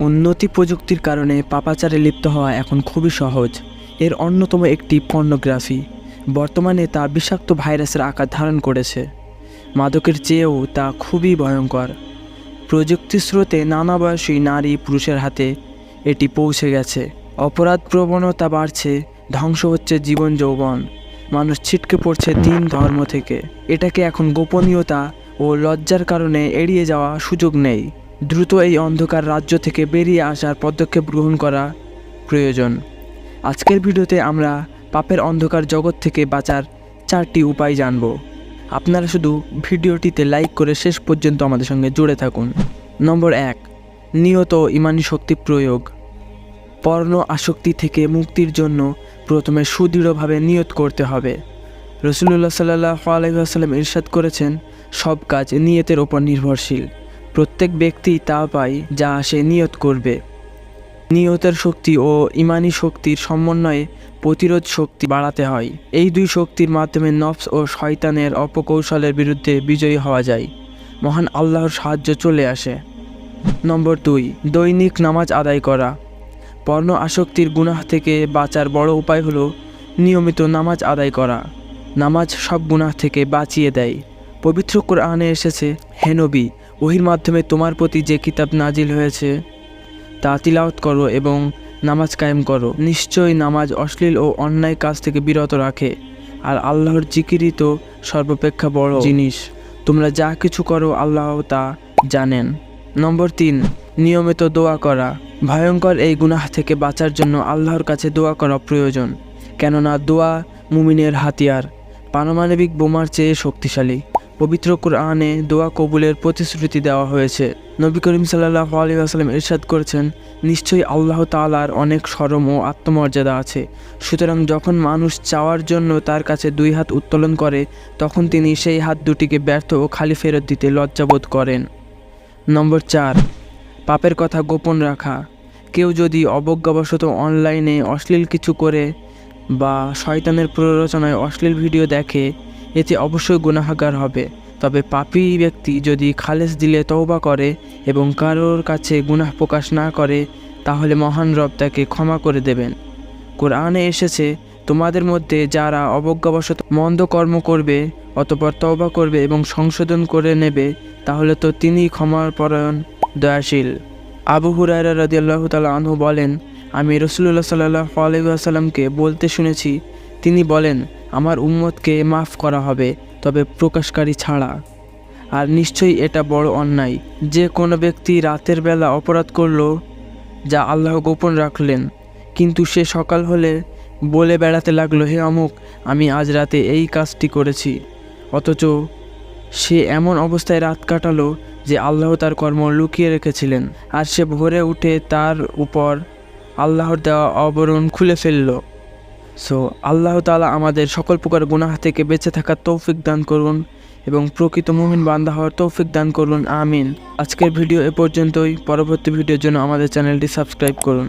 উন্নতি প্রযুক্তির কারণে পাপাচারে লিপ্ত হওয়া এখন খুবই সহজ। এর অন্যতম একটি পর্নোগ্রাফি। বর্তমানে তা বিষাক্ত ভাইরাসের আকার ধারণ করেছে। মাদকের চেয়েও তা খুবই ভয়ঙ্কর। প্রযুক্তির স্রোতে নানা বয়সী নারী পুরুষের হাতে এটি পৌঁছে গেছে। অপরাধ প্রবণতা বাড়ছে, ধ্বংস হচ্ছে জীবন যৌবন। মানুষ ছিটকে পড়ছে দিন ধর্ম থেকে। এটাকে এখন গোপনীয়তা ও লজ্জার কারণে এড়িয়ে যাওয়া সুযোগ নেই। দ্রুত এই অন্ধকার রাজ্য থেকে বেরিয়ে আসার পদক্ষেপ গ্রহণ করা প্রয়োজন। আজকের ভিডিওতে আমরা পাপের অন্ধকার জগৎ থেকে বাঁচার চারটি উপায় জানব। আপনারা শুধু ভিডিওটিতে লাইক করে শেষ পর্যন্ত আমাদের সঙ্গে জুড়ে থাকুন। নম্বর এক, নিয়ত ইমানি শক্তি প্রয়োগ। পর্ণ আসক্তি থেকে মুক্তির জন্য প্রথমে সুদৃঢ়ভাবে নিয়ত করতে হবে। রসুল্লাহ সাল্লাহ আলহিহাস্লাম ইরশাদ করেছেন, সব কাজ নিয়তের ওপর নির্ভরশীল। প্রত্যেক ব্যক্তি তা পায় যা সে নিয়ত করবে। নিয়তের শক্তি ও ইমানি শক্তির সমন্বয়ে প্রতিরোধ শক্তি বাড়াতে হয়। এই দুই শক্তির মাধ্যমে নফস ও শয়তানের অপকৌশলের বিরুদ্ধে বিজয়ী হওয়া যায়। মহান আল্লাহর সাহায্য চলে আসে। নম্বর দুই, দৈনিক নামাজ আদায় করা। পর্ণ আসক্তির গুনাহ থেকে বাঁচার বড় উপায় হলো নিয়মিত নামাজ আদায় করা। নামাজ সব গুনাহ থেকে বাঁচিয়ে দেয়। পবিত্র কোরআনে এসেছে হেনবি ওহির মাধ্যমে তোমার প্রতি যে কিতাব নাজিল হয়েছে, তা তিলাওত করো এবং নামাজ কায়েম করো। নিশ্চয়ই নামাজ অশ্লীল ও অন্যায় কাজ থেকে বিরত রাখে, আর আল্লাহর জিকিরই তো সর্বাপেক্ষা বড় জিনিস। তোমরা যা কিছু করো আল্লাহ তা জানেন। নম্বর তিন, নিয়মিত দোয়া করা। ভয়ঙ্কর এই গুনাহ থেকে বাঁচার জন্য আল্লাহর কাছে দোয়া করা প্রয়োজন, কেননা দোয়া মুমিনের হাতিয়ার, পারমাণবিক বোমার চেয়ে শক্তিশালী। পবিত্র কোরআনে দোয়া কবুলের প্রতিশ্রুতি দেওয়া হয়েছে। নবী করিম সাল্লাহ আলী আসালাম ইরশাদ করেছেন, নিশ্চয়ই আল্লাহ তালার অনেক সরম ও আত্মমর্যাদা আছে। সুতরাং যখন মানুষ চাওয়ার জন্য তার কাছে দুই হাত উত্তোলন করে, তখন তিনি সেই হাত দুটিকে ব্যর্থ ও খালি ফেরত দিতে লজ্জাবোধ করেন। নম্বর চার, পাপের কথা গোপন রাখা। কেউ যদি অবজ্ঞাবশত অনলাইনে অশ্লীল কিছু করে বা শয়তানের প্ররোচনায় অশ্লীল ভিডিও দেখে এতে অবশ্যই গুনাহাগার হবে। তবে পাপি ব্যক্তি যদি খালেস দিলে তওবা করে এবং কারোর কাছে গুনাহ প্রকাশ না করে, তাহলে মহান রব তাকে ক্ষমা করে দেবেন। কোরআনে এসেছে, তোমাদের মধ্যে যারা অবজ্ঞাবশত মন্দ কর্ম করবে, অতপর তওবা করবে এবং সংশোধন করে নেবে, তাহলে তো তিনি ক্ষমার পরায়ণ দয়াশীল। আবু হুরায়রা রাদিয়াল্লাহু তাআলা আনহু বলেন, আমি রসুল্লাহ সাল্লাহ আলাইসাল্লামকে বলতে শুনেছি। তিনি বলেন আমার উম্মতকে মাফ করা হবে, তবে প্রকাশকারী ছাড়া। আর নিশ্চয়ই এটা বড় অন্যায়। যে কোনো ব্যক্তি রাতের বেলা অপরাধ করল, যা আল্লাহ গোপন রাখলেন। কিন্তু সে সকাল হলে বলে বেড়াতে লাগল, হে অমুক, আমি আজ রাতে এই কাজটি করেছি। অথচ সে এমন অবস্থায় রাত কাটালো যে আল্লাহ তার কর্ম লুকিয়ে রেখেছিলেন। আর সে ভোরে উঠে তার উপর আল্লাহর দেওয়া আবরণ খুলে ফেলল। সো আল্লাহ তালা আমাদের সকল প্রকার গুনাহ থেকে বেঁচে থাকার তৌফিক দান করুন এবং প্রকৃত মুমিন বান্দা হওয়ার তৌফিক দান করুন, আমিন। আজকের ভিডিও এ পর্যন্তই। পরবর্তী ভিডিওর জন্য আমাদের চ্যানেলটি সাবস্ক্রাইব করুন।